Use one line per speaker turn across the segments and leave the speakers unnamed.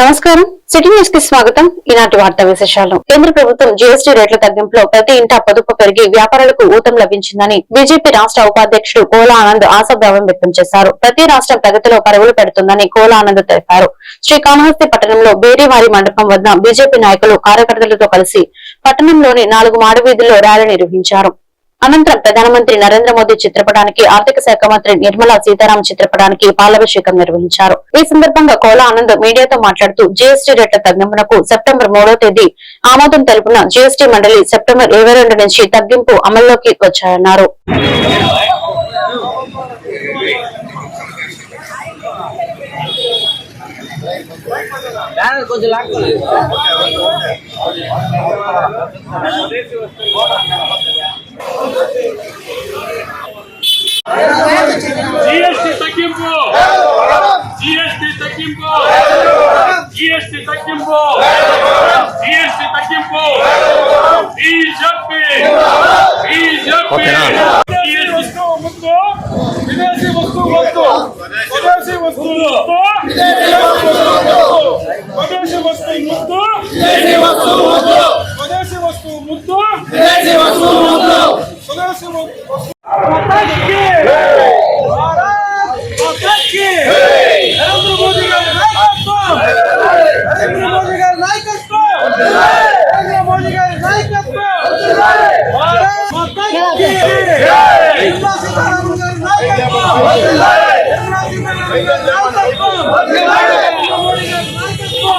నమస్కారం. సిటీ న్యూస్కి స్వాగతం. ఈనాటి వార్తా విశేషాలు. కేంద్ర ప్రభుత్వం జీఎస్టీ రేట్ల తగ్గింపులో ప్రతి ఇంటా పొదుపు పెరిగి వ్యాపారులకు ఊతం లభించిందని బీజేపీ రాష్ట్ర ఉపాధ్యక్షుడు కోలా ఆనంద్ ఆశాభావం వ్యక్తం చేశారు. ప్రతి రాష్ట్రం ప్రగతిలో పరుగులు పెడుతుందని కోలా ఆనంద్ తెలిపారు. శ్రీకాళహస్తి పట్టణంలో బేరీవారి మండపం వద్ద బీజేపీ నాయకులు కార్యకర్తలతో కలిసి పట్టణంలోని నాలుగు మాడవీధుల్లో ర్యాలీ నిర్వహించారు. అనంతరం ప్రధానమంత్రి నరేంద్ర మోదీ చిత్రపటానికి ఆర్థిక శాఖ మంత్రి నిర్మలా సీతారామ చిత్రపటానికి పాలాభిషేకం నిర్వహించారు. ఈ సందర్భంగా కోలా ఆనంద్ మీడియాతో మాట్లాడుతూ జీఎస్టీ రేట్ల తగ్గింపునకు సెప్టెంబర్ మూడో తేదీ ఆమోదం తెలిపిన జీఎస్టీ మండలి సెప్టెంబర్ ఇరవై రెండు నుంచి తగ్గింపు అమల్లోకి వచ్చాయన్నారు.
కొంచెం లాక్కోలేదు
జిఎస్టి తగ్గింపు జిఎస్టి తగ్గింపు జిఎస్టి తగ్గింపు జిఎస్టి తగ్గింపు బీజేపీ బీజేపీ జిఎస్టి ముక్కు విదేశీ వస్తువు వద్దు స్వదేశీ వస్తువు నాయకత్వం నరేంద్ర గారి నాయకత్వం భారత్ మొత్తానికి నిర్మలా సీతారామన్ గారి నాయకత్వం నిర్మలా సీతారామన్ గారి నాయకత్వం నరేంద్ర మోదీ గారి నాయకత్వం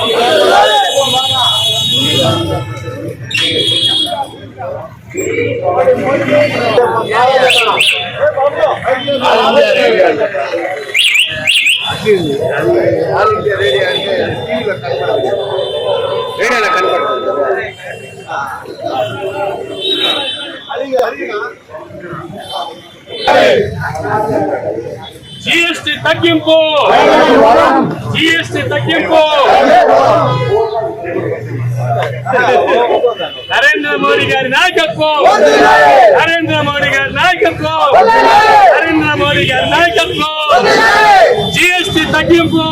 జిఎస్టి తగ్గింపు! జిఎస్టి తగ్గింపు! నరేంద్ర మోడీ గారి నాయకత్వం! నరేంద్ర మోడీ గారి నాయకత్వం! నరేంద్ర మోడీ గారి నాయకత్వం! జిఎస్టి తగ్గింపు!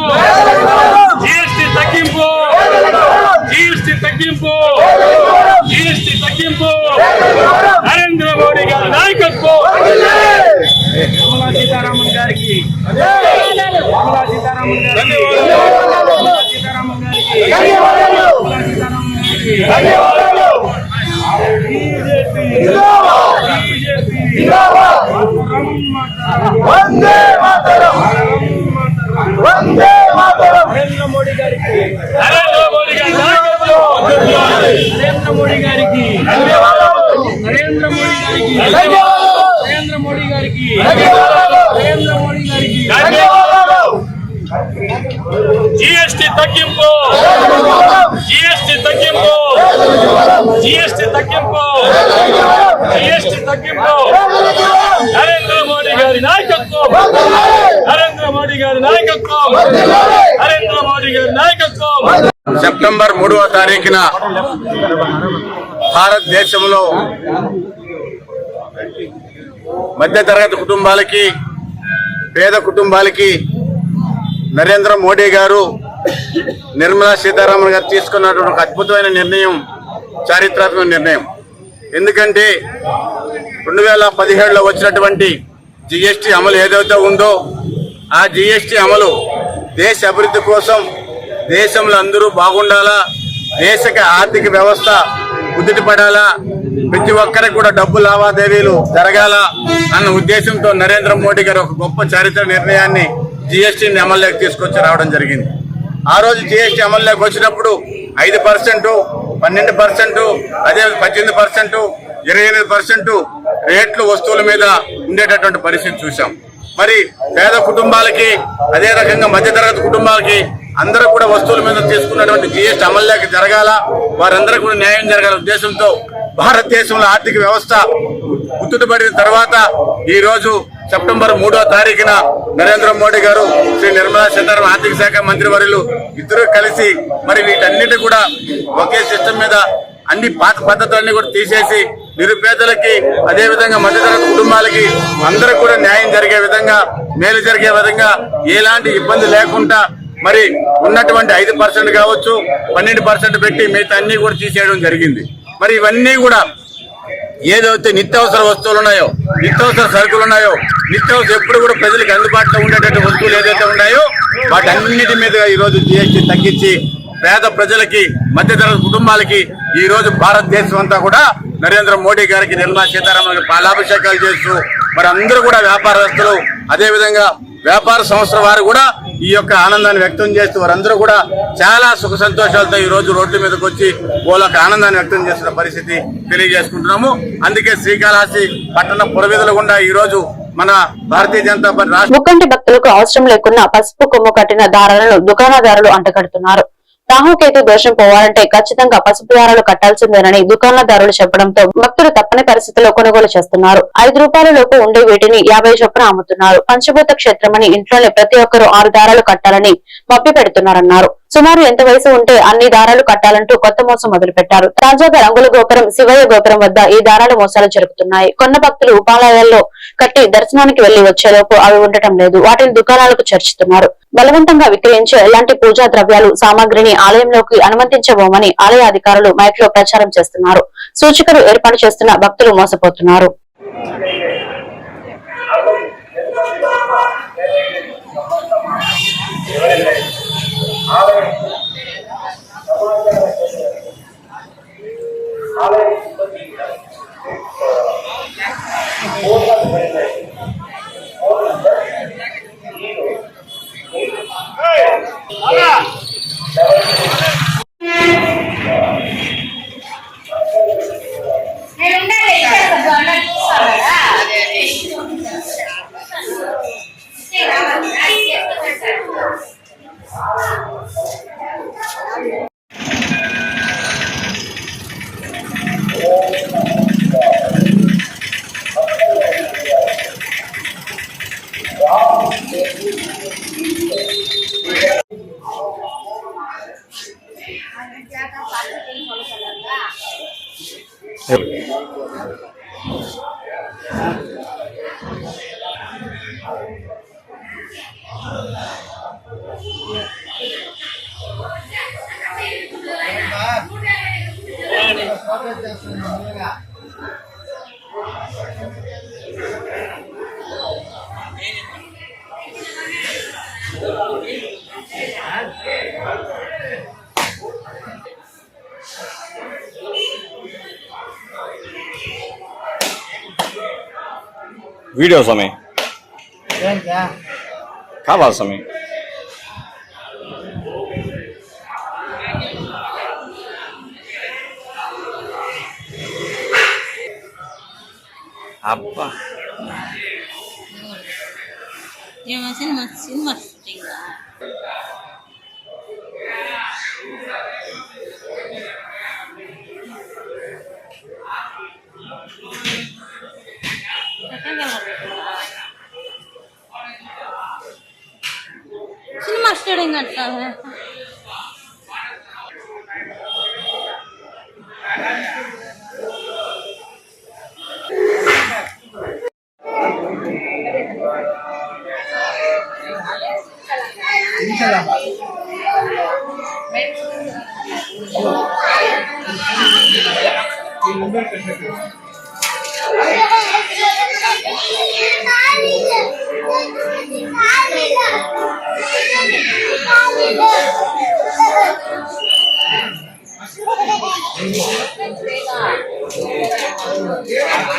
జిఎస్టి తగ్గింపు! జిఎస్టి తగ్గింపు జిఎస్టి తగ్గింపు నరేంద్ర మోడీ గారి నాయకత్వం నిర్మలా సీతారామన్ గారికి నిర్మలా సీతారామన్ గారికి నిర్మలా సీతారామన్ గారికి నిర్మలా సీతారామన్ గారికి బీజేపీ బీజేపీ
వందే మాతరం వందే మాతరం
నరేంద్ర మోడీ గారికి నరేంద్ర మోడీ గారి నాయకత్వం నరేంద్ర మోడీ గారికి నరేంద్ర మోడీ గారికి నరేంద్ర మోడీ గారికి నరేంద్ర మోడీ గారికి జిఎస్టి తగ్గింపు జిఎస్టి తగ్గింపు జిఎస్టి తగ్గింపు జిఎస్టి తగ్గింపు నరేంద్ర మోడీ గారి నాయకత్వం. నరేంద్ర మోడీ గారి నాయకత్వం. నరేంద్ర మోడీ గారి నాయకత్వం.
సెప్టెంబర్ మూడవ తారీఖున భారతదేశంలో మధ్యతరగతి కుటుంబాలకి పేద కుటుంబాలకి నరేంద్ర మోడీ గారు నిర్మలా సీతారామన్ గారు తీసుకున్నటువంటి ఒక అద్భుతమైన నిర్ణయం చారిత్రాత్మక నిర్ణయం. ఎందుకంటే రెండు వేల పదిహేడులో వచ్చినటువంటి జిఎస్టీ అమలు ఏదైతే ఉందో ఆ జిఎస్టీ అమలు దేశ అభివృద్ధి కోసం దేశంలో అందరూ బాగుండాలా? దేశక ఆర్థిక వ్యవస్థ కుదిటి పడాలా ప్రతి ఒక్కరికి కూడా డబ్బు లావాదేవీలు జరగాల అన్న ఉద్దేశంతో నరేంద్ర మోడీ గారు ఒక గొప్ప చారిత్ర నిర్ణయాన్ని జిఎస్టీని అమల్లోకి తీసుకొచ్చి రావడం జరిగింది. ఆ రోజు జిఎస్టీ అమల్లోకి వచ్చినప్పుడు ఐదు పర్సెంటు పన్నెండు పర్సెంటు అదే పద్దెనిమిది పర్సెంటు ఇరవై ఎనిమిది పర్సెంటు రేట్లు వస్తువుల మీద ఉండేటటువంటి పరిస్థితి చూసాం మరి పేద కుటుంబాలకి అదే రకంగా మధ్యతరగతి కుటుంబాలకి అందరూ కూడా వస్తువుల మీద తీసుకున్నటువంటి జిఎస్టీ అమల్లోకి జరగాల? వారందరూ కూడా న్యాయం జరగాల ఉద్దేశంతో భారతదేశంలో ఆర్థిక వ్యవస్థ గుర్తుపడిన తర్వాత ఈ రోజు సెప్టెంబర్ మూడో తారీఖున నరేంద్ర మోడీ గారు శ్రీ నిర్మలా సీతారామన్ ఆర్థిక శాఖ మంత్రి వర్యులు ఇద్దరు కలిసి మరి వీటన్నిటి కూడా ఒకే సిస్టమ్ మీద అన్ని పాత పద్ధతులన్నీ కూడా తీసేసి నిరుపేదలకి అదేవిధంగా మధ్యతరగతి కుటుంబాలకి అందరూ కూడా న్యాయం జరిగే విధంగా మేలు జరిగే విధంగా ఎలాంటి ఇబ్బంది లేకుండా మరి ఉన్నటువంటి ఐదు పర్సెంట్ కావచ్చు పన్నెండు పర్సెంట్ పెట్టి మిగతా అన్ని కూడా తీసేయడం జరిగింది. మరి ఇవన్నీ కూడా ఏదైతే నిత్యావసర వస్తువులు ఉన్నాయో నిత్యావసర సరుకులు ఉన్నాయో నిత్యావసర ఎప్పుడు కూడా ప్రజలకు అందుబాటులో ఉండేటటువంటి వస్తువులు ఏదైతే ఉన్నాయో వాటన్నిటి మీద ఈ రోజు జిఎస్టీ తగ్గించి పేద ప్రజలకి మధ్యతరగతి కుటుంబాలకి ఈ రోజు భారతదేశం అంతా కూడా నరేంద్ర మోడీ గారికి నిర్మలా సీతారామన్ గారికి పాలాభిషేకాలు చేస్తూ మరి అందరూ కూడా వ్యాపారస్తులు అదే విధంగా వ్యాపార సంస్థల వారు కూడా ఈ యొక్క ఆనందాన్ని వ్యక్తం చేస్తూ వారందరూ కూడా చాలా సుఖ సంతోషాలతో ఈ రోజు రోడ్ల మీదకి వచ్చి వాళ్ళకి ఆనందాన్ని వ్యక్తం చేస్తున్న పరిస్థితి తెలియజేసుకుంటున్నాము. అందుకే శ్రీకాళహస్తి పట్టణ పురవీధుల గుండా ఈ రోజు మన భారతీయ జనతా పార్టీ
ముక్కంటి భక్తులకు అవసరం లేకుండా పసుపు కొమ్ము కట్టిన దారాలను దుకాణదారులు అంటగడుతున్నారు. రాహుకేతు దోషం పోవాలంటే ఖచ్చితంగా పసుపు దారాలు కట్టాల్సిందేనని దుకాణదారులు చెప్పడంతో భక్తులు తప్పని పరిస్థితుల్లో కొనుగోలు చేస్తున్నారు. ఐదు రూపాయల లోపు ఉండే వీటిని యాభై చొప్పున అమ్ముతున్నారు. పంచభూత క్షేత్రమని ఇంట్లోనే ప్రతి ఒక్కరూ ఆరు దారాలు కట్టాలని మప్పి పెడుతున్నారన్నారు సుమారు ఎంత వయసు ఉంటే అన్ని దారాలు కట్టాలంటూ కొత్త మోసం మొదలు పెట్టారు తాజాగా రంగుల గోపురం శివయ్య గోపురం వద్ద ఈ దారాల మోసాలు జరుగుతున్నాయి. కొన్న భక్తులు ఉపాలయాల్లో కట్టి దర్శనానికి వెళ్ళి వచ్చేలోపు అవి ఉండటం లేదు. వాటిని దుకాణాలకు చర్చిస్తున్నారు బలవంతంగా విక్రయించే ఎలాంటి పూజా ద్రవ్యాలు సామాగ్రిని ఆలయంలోకి అనుమతించబోమని ఆలయ అధికారులు మైక్లో ప్రచారం చేస్తున్నారు. సూచికలు ఏర్పాటు చేస్తున్న భక్తులు మోసపోతున్నారు.
Amén. Amén. વિડીયો સમય ખા સમય అబ్బా
ఏమో cinema cinema shooting cinema shooting Deus.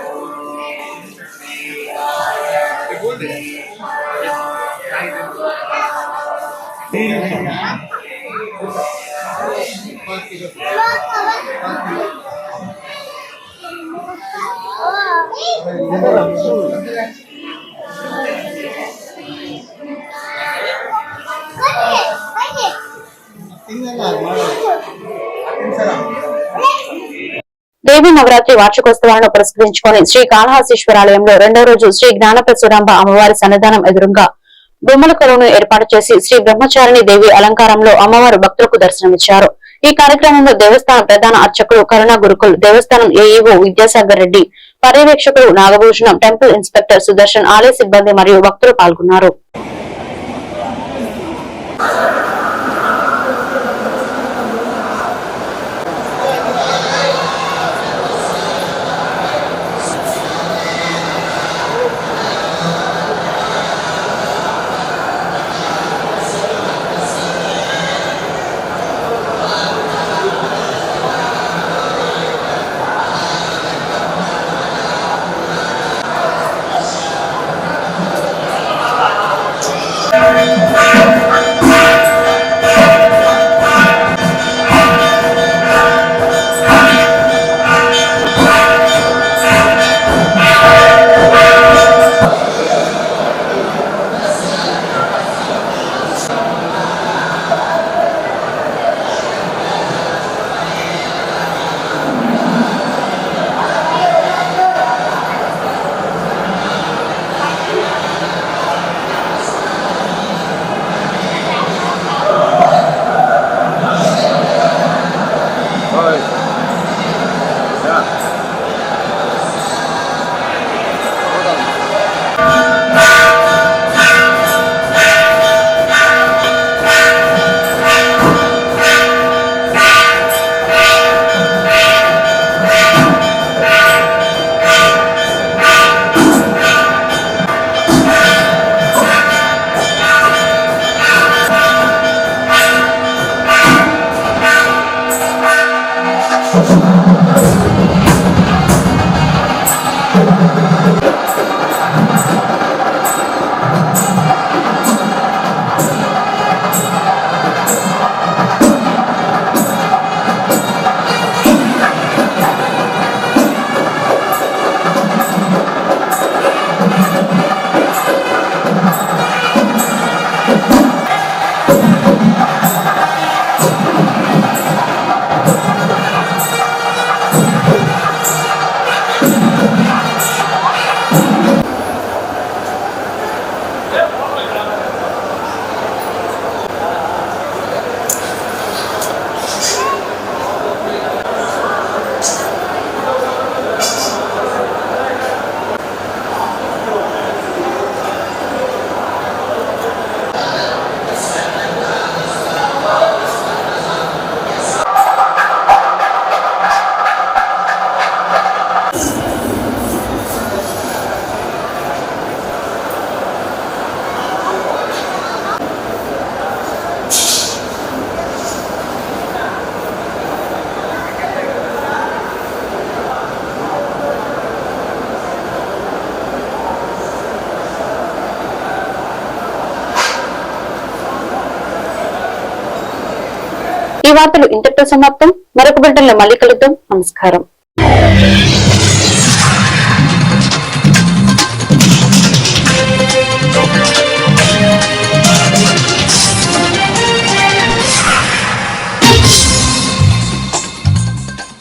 దేవి నవరాత్రి వార్షికోత్సవాలను పురస్కరించుకొని శ్రీ కాళహస్తీశ్వరాలయంలో రెండో రోజు శ్రీ జ్ఞానప్రసురాంబ అమ్మవారి సన్నిధానం ఎదురుగా బొమ్మల కొలువును ఏర్పాటు చేసి శ్రీ బ్రహ్మచారిణి దేవి అలంకారంలో అమ్మవారు భక్తులకు దర్శనమిచ్చారు. ఈ కార్యక్రమంలో దేవస్థానం ప్రధాన అర్చకులు కరుణ గురుకుల్ దేవస్థానం ఏఈఓ విద్యాసాగర్ రెడ్డి పర్యవేక్షకులు నాగభూషణం టెంపుల్ ఇన్స్పెక్టర్ సుదర్శన్ ఆలయ సిబ్బంది మరియు భక్తులు పాల్గొన్నారు. వార్తలు ఇంతటితో సమాప్తం. మరొక బిడ్డల్లో మళ్ళీ కలుద్దాం. నమస్కారం.